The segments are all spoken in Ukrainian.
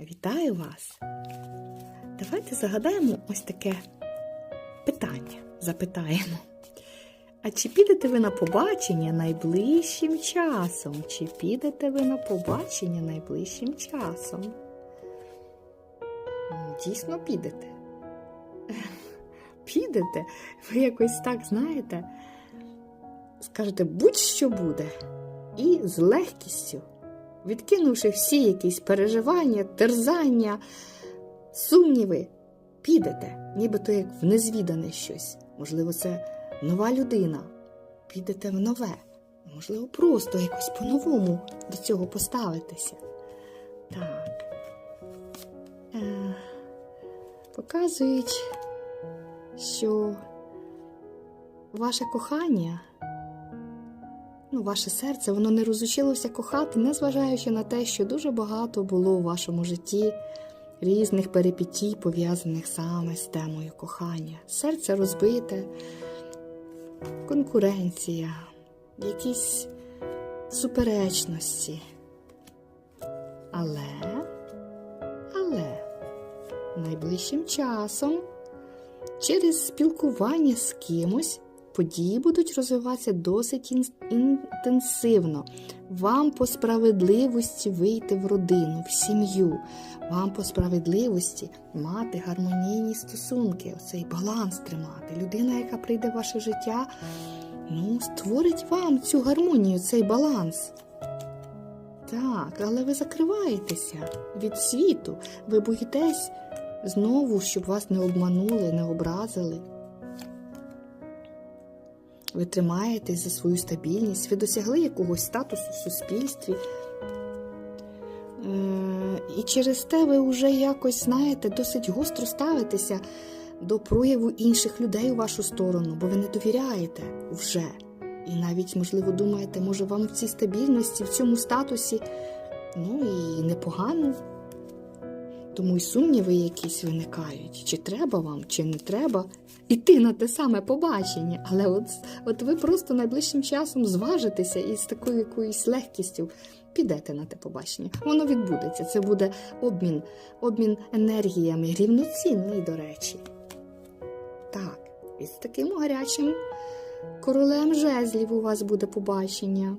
Вітаю вас! Давайте загадаємо ось таке питання. Запитаємо. А чи підете ви на побачення найближчим часом? Чи підете ви на побачення найближчим часом? Дійсно підете. Підете? Ви якось так знаєте, скажете, будь-що буде. І з легкістю, відкинувши всі якісь переживання, терзання, сумніви, підете, нібито як в незвідане щось. Можливо, це нова людина. Підете в нове. Можливо, просто якось по-новому до цього поставитеся. Так. Е, показують, що ваше кохання ну, ваше серце, воно не розучилося кохати, незважаючи на те, що дуже багато було у вашому житті різних перипетій, пов'язаних саме з темою кохання. Серце розбите, конкуренція, якісь суперечності. Але, але найближчим часом через спілкування з кимось події будуть розвиватися досить ін- інтенсивно. Вам по справедливості вийти в родину, в сім'ю, вам по справедливості мати гармонійні стосунки, оцей баланс тримати. Людина, яка прийде в ваше життя, ну, створить вам цю гармонію, цей баланс. Так, але ви закриваєтеся від світу, ви боїтесь знову, щоб вас не обманули, не образили. Ви тримаєтесь за свою стабільність, ви досягли якогось статусу в суспільстві. Е, І через те ви вже якось, знаєте, досить гостро ставитеся до прояву інших людей у вашу сторону, бо ви не довіряєте вже. І навіть, можливо, думаєте, може вам в цій стабільності, в цьому статусі, ну і непогано. Тому й сумніви якісь виникають, чи треба вам, чи не треба іти на те саме побачення. Але от, от ви просто найближчим часом зважитеся і з такою якоюсь легкістю підете на те побачення. Воно відбудеться. Це буде обмін, обмін енергіями, рівноцінний, до речі. Так, і з таким гарячим королем жезлів у вас буде побачення.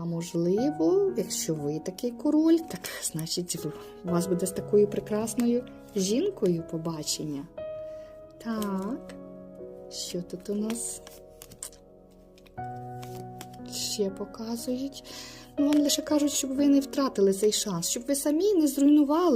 А можливо, якщо ви такий король, так значить у вас буде з такою прекрасною жінкою побачення. Так, що тут у нас ще показують? Ну, вам лише кажуть, щоб ви не втратили цей шанс, щоб ви самі не зруйнували.